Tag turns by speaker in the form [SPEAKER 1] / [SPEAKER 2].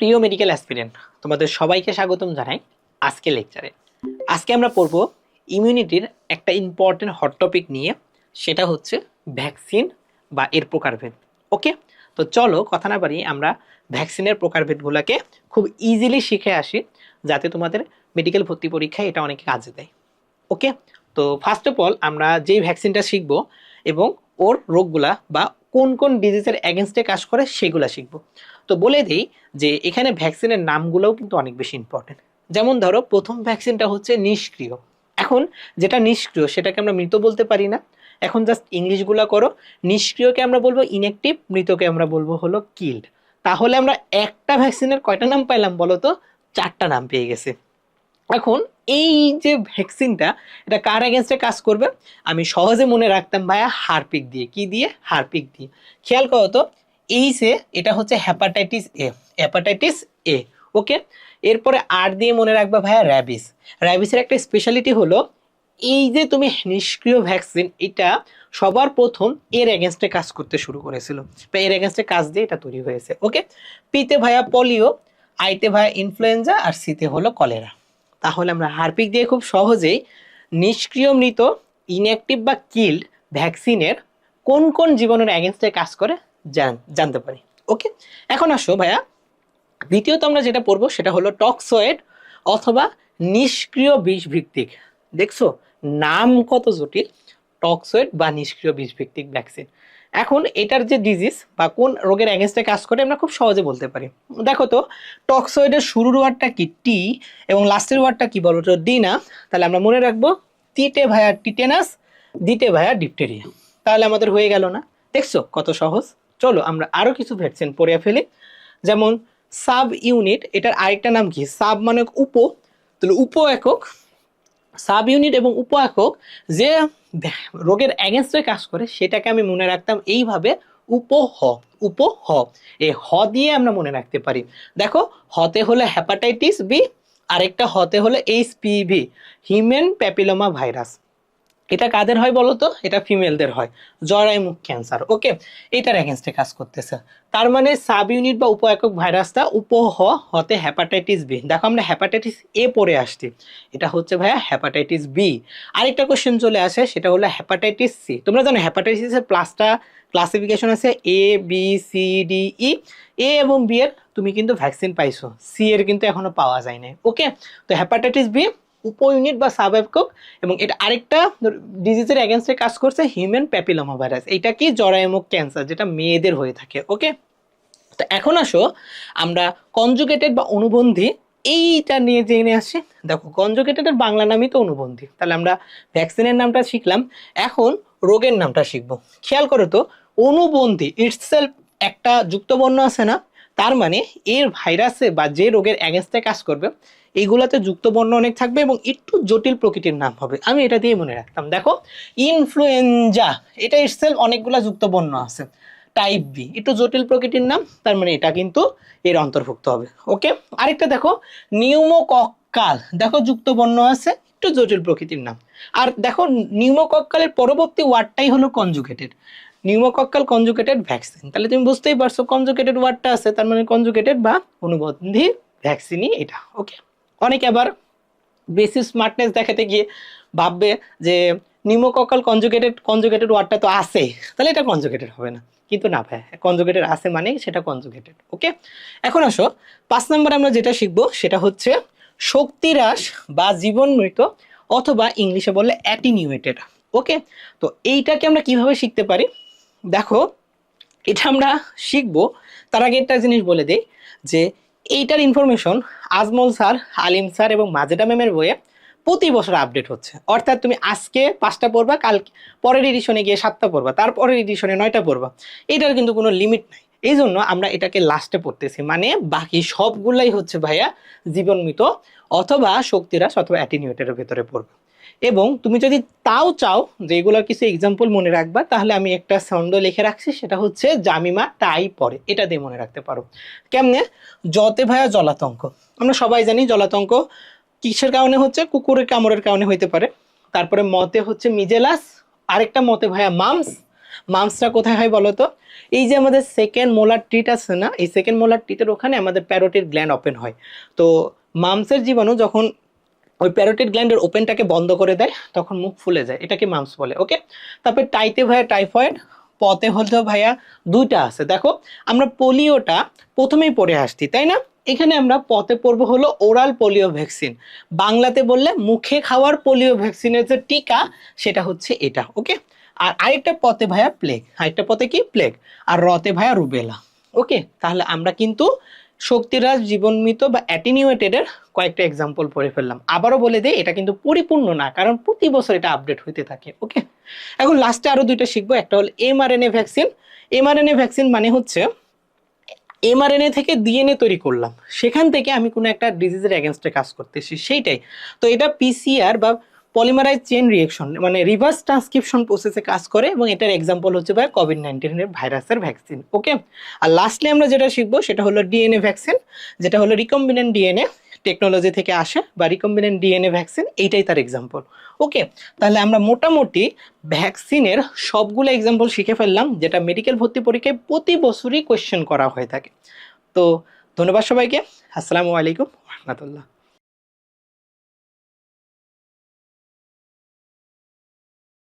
[SPEAKER 1] প্রিয় medical aspirant তোমাদের সবাইকে স্বাগতম জানাই আজকে লেকচারে আজকে আমরা পড়ব ইমিউনিটির একটা ইম্পর্টেন্ট হট টপিক নিয়ে, সেটা হচ্ছে ভ্যাকসিন বা এর প্রকারভেদ। ওকে তো চলো কথা না বাড়িয়ে আমরা ভ্যাকসিনের প্রকারভেদগুলোকে খুব ইজিলি শিখে আসি, যাতে তোমাদের মেডিকেল ভর্তি পরীক্ষায় এটা অনেকে কাজে দেয়। ওকে তো ফার্স্ট অফ অল আমরা যেই ভ্যাকসিনটা শিখব এবং ওর রোগগুলা বা কোন কোন ডিজিজের অ্যাগেনস্টে কাজ করে, সেগুলা শিখব। তো বলে দিই যে এখানে ভ্যাকসিনের নামগুলোও কিন্তু অনেক বেশি ইম্পর্টেন্ট যেমন ধরো, প্রথম ভ্যাকসিনটা হচ্ছে নিষ্ক্রিয়। এখন যেটা নিষ্ক্রিয় সেটাকে আমরা মৃত বলতে পারি না। এখন জাস্ট ইংলিশগুলো করো, নিষ্ক্রিয়কে আমরা বলব ইনঅ্যাক্টিভ মৃতকে আমরা বলব হলো কিল্ড তাহলে আমরা একটা ভ্যাকসিনের কয়টা নাম পাইলাম বলো তো? চারটা নাম পেয়ে গেছে। এখন এই যে ভ্যাকসিনটা, এটা কার এগেনস্টে কাজ করবে? আমি সহজে মনে রাখতাম ভাইয়া, হারপিক দিয়ে। কি দিয়ে? হারপিক দিয়ে। খেয়াল করো তো এইসে এটা হচ্ছে হ্যাপাটাইটিস এ হ্যাপাটাইটিস এ ওকে এরপরে আর দিয়ে মনে রাখবে ভাইয়া র্যাবিস র্যাবিসের একটা স্পেশালিটি হলো, এই যে তুমি নিষ্ক্রিয় ভ্যাকসিন এটা সবার প্রথম এর এগেনস্টে কাজ করতে শুরু করেছিল। বা এর এগেনস্টে কাজ দিয়ে এটা তৈরি হয়েছে ওকে পিতে ভাইয়া পলিও আইতে ভাইয়া ইনফ্লুয়েঞ্জা আর সিতে হলো কলেরা তাহলে আমরা হারপিক দিয়ে খুব সহজেই নিষ্ক্রিয় মৃত ইনঅ্যাক্টিভ বা কিল্ড ভ্যাকসিনের কোন কোন জীবনের অ্যাগেনস্টে কাজ করে জানতে পারি। ওকে? এখন আসো ভাইয়া। দ্বিতীয়ত আমরা যেটা পড়ব সেটা হলো টক্সয়েড অথবা নিষ্ক্রিয় বিষ ভিত্তিক দেখছ? নাম কত জটিল? টক্সয়েড বা নিষ্ক্রিয় বিষ ভিত্তিক ভ্যাকসিন। এখন এটার যে ডিজিজ বা কোন রোগের অ্যাগেনস্টে কাজ করে আমরা খুব সহজে বলতে পারি। দেখো তো, টক্সয়েডের শুরুর ওয়ার্ডটা কি? টি এবং লাস্টের ওয়ার্ডটা কি বলো তো? ডি না? তাহলে আমরা মনে রাখব তিটে ভায়া টিটেনাস, দিতে ভায়া ডিপটেরিয়া। তাহলে আমাদের হয়ে গেল না? দেখছ কত সহজ? চলো আমরা আরও কিছু ভ্যাকসিন পড়ে ফেলি। যেমন সাব ইউনিট এটার আরেকটা নাম কি? সাব মানে উপ। তাহলে উপ একক। সাব ইউনিট এবং উপ একক যে রোগের অ্যাগেনস্টে কাজ করে, সেটাকে আমি মনে রাখতাম এইভাবে উপহ উপহ এই হ। দিয়ে আমরা মনে রাখতে পারি। দেখো, হতে হলে হ্যাপাটাইটিস বি আরেকটা হতে হলে এইচপিভি হিউম্যান প্যাপিলোমা ভাইরাস এটা কাদের হয় বলো তো এটা ফিমেলদের হয়। জরায়ুমুখ ক্যান্সার ওকে এটার এগেনস্টে কাজ করতেছে। তার মানে সাব ইউনিট বা উপ একক ভাইরাসটা উপহ হতে হ্যাপাটাইটিস বি দেখো আমরা হ্যাপাটাইটিস এ পড়ে আসছি। এটা হচ্ছে ভাইয়া হ্যাপাটাইটিস বি আরেকটা কোশ্চেন চলে আসে, সেটা হলো হ্যাপাটাইটিস সি তোমরা জানো হ্যাপাটাইটিসের প্লাসটা ক্লাসিফিকেশন আছে A B C D E A এবং বি এর তুমি কিন্তু ভ্যাকসিন পাইছো। সি এর কিন্তু এখনও পাওয়া যায় না ওকে তো হ্যাপাটাইটিস বি উপ ইউনিট বা সাব একক এবং এটা আরেকটা ডিজিজের এগেনস্টে কাজ করছে হিউম্যান প্যাপিলোমা ভাইরাস এটা কি জরায়ুমুখ ক্যান্সার যেটা মেয়েদের হয়ে থাকে ওকে তো এখন আসো, আমরা কনজুগেটেড বা অনুবন্ধী, এইটা নিয়ে জেনে আসি। দেখো কনজুগেটেডের বাংলা নামই তো অনুবন্ধী, তাহলে আমরা ভ্যাকসিনের নামটা শিখলাম। এখন রোগের নামটা শিখব। খেয়াল করো তো, অনুবন্ধী ইটসেলফ একটা যুক্তবর্ণ আছে না, তার মানে এর ভাইরাসে বা যে রোগের অ্যাগেনস্টে কাজ করবে এইগুলোতে যুক্তবর্ণ অনেক থাকবে এবং একটু জটিল প্রকৃতির নাম হবে। আমি এটা দিয়ে মনে রাখতাম। দেখো ইনফ্লুয়েঞ্জা এটা ইটসেলফ অনেকগুলা যুক্তবর্ণ আছে। টাইপ বি একটু জটিল প্রকৃতির নাম, তার মানে এটা কিন্তু এর অন্তর্ভুক্ত হবে। ওকে আরেকটা দেখো নিউমোকক্কাল দেখো যুক্তবর্ণ আছে, একটু জটিল প্রকৃতির নাম। আর দেখো নিউমোকক্কালের পরবর্তী ওয়ার্ডটাই হলো কনজুগেটেড নিউমোকক্কাল কনজুগেটেড ভ্যাকসিন তাহলে তুমি বুঝতেই পারছ কনজুগেটেড ওয়ার্ডটা আছে, তার মানে কনজুগেটেড বা অনুবন্ধী ভ্যাকসিনই এটা। ওকে অনেকে আবার বেশি স্মার্টনেস দেখাতে গিয়ে ভাববে যে নিউমোকক্কাল কনজুগেটেড কনজুগেটেড ওয়ার্ডটা তো আছে। তাহলে এটা কনজুগেটেড হবে না। কিন্তু না ভাই কনজুগেটেড আছে মানে সেটা কনজুগেটেড ওকে এখন আসো, পাঁচ নম্বরে আমরা যেটা শিখব সেটা হচ্ছে শক্তিহ্রাস বা জীবন মৃত অথবা ইংলিশে বললে অ্যাটিনিউয়েটেড ওকে তো এইটাকে আমরা কীভাবে শিখতে পারি? দেখো, এটা আমরা শিখব, তার আগে একটা জিনিস বলে দেই যে এইটার information Ajmal sir, Alim sir এবং মাজেদা ম্যামের বইয়ে প্রতি বছর আপডেট হচ্ছে। অর্থাৎ তুমি আজকে পাঁচটা পড়বা কাল পরের এডিশনে গিয়ে সাতটা পড়বা, তারপরের এডিশনে নয়টা পড়বা। এটার কিন্তু কোনো লিমিট নাই। এই জন্য আমরা এটাকে লাস্টে পড়তেছি। মানে বাকি সবগুলাই হচ্ছে ভাইয়া জীবনমৃত অথবা শক্তিরাস অথবা অ্যাটিনিউটের ভেতরে পড়বে। এবং তুমি যদি তাও চাও যে এগুলোর কিছু এক্সাম্পল মনে রাখবা, তাহলে আমি একটা ছন্দ লিখে রাখছি, সেটা হচ্ছে জামিমা তাই পড়ে। এটা দিয়ে মনে রাখতে পারো। কেমনে? জতে ভাইয়া জলাতঙ্ক। আমরা সবাই জানি জলাতঙ্ক কিসের কারণে হচ্ছে? কুকুরের কামড়ের কারণে হইতে পারে। তারপরে মতে হচ্ছে মিজেলাস, আরেকটা মতে ভাইয়া মামস মামসটা কোথায় হয় বলো তো? এই যে আমাদের সেকেন্ড মোলার টিট আছে না, এই সেকেন্ড মোলার টিটের ওখানে আমাদের প্যারোটিড গ্ল্যান্ড ওপেন হয়। তো মাংসের জীবাণু যখন ওই প্যারোটিড গ্ল্যান্ডের ওপেনটাকে বন্ধ করে দেয়, তখন মুখ ফুলে যায়। এটাকে মামস বলে ওকে তারপর টাইতে ভাইয়া টাইফয়েড পতে হলো ভাইয়া দুইটা আছে। দেখো, আমরা পোলিওটা প্রথমেই পড়ে আসছি, তাই না? এখানে আমরা পথে পড়ব হলো ওরাল পোলিও ভ্যাকসিন। বাংলাতে বললে মুখে খাওয়ার পোলিও ভ্যাকসিনের যে টিকা, সেটা হচ্ছে এটা, ওকে? আর আরেকটা পথে ভাইয়া প্লেগ, আরেকটা পথে কি? প্লেগ। আর রতে ভাইয়া রুবেলা, ওকে? তাহলে আমরা কিন্তু শক্তিরাজ জীবনমিত বা অ্যাটিনিউয়েটেডের কয়েকটা এক্সাম্পল পড়ে ফেললাম। আবারও বলে দিই, এটা কিন্তু পরিপূর্ণ না, কারণ প্রতি বছর এটা আপডেট হতে থাকে ওকে এখন লাস্টে আরও দুইটা শিখব, একটা হলো এমআরএনএ ভ্যাকসিন এমআরএনএ ভ্যাকসিন মানে হচ্ছে এমআরএনএ থেকে ডিএনএ তৈরি করলাম। সেখান থেকে আমি কোনো একটা ডিজিজের এগেনস্টে কাজ করতেছি, সেইটাই। তো এটা পিসিআর বা পলিমারাইজ চেন রিয়েকশন মানে রিভার্স ট্রান্সক্রিপশন প্রসেসে কাজ করে এবং এটার এক্সাম্পল হচ্ছে ভাই কোভিড নাইন্টিনের ভাইরাসের ভ্যাকসিন ওকে আর লাস্টলি আমরা যেটা শিখব সেটা হলো ডিএনএ ভ্যাকসিন যেটা হলো রিকম্বিনেন্ট ডিএনএ টেকনোলজি থেকে আসে বা রিকম্বিনেন্ট ডিএনএ ভ্যাকসিন এইটাই তার এক্সাম্পল ওকে তাহলে আমরা মোটামুটি ভ্যাকসিনের সবগুলো এক্সাম্পল শিখে ফেললাম, যেটা মেডিকেল ভর্তি পরীক্ষায় প্রতি বছরই কোয়েশ্চেন করা হয়ে থাকে। তো ধন্যবাদ সবাইকে, আসসালামু আলাইকুম, রহমতুল্লাহ।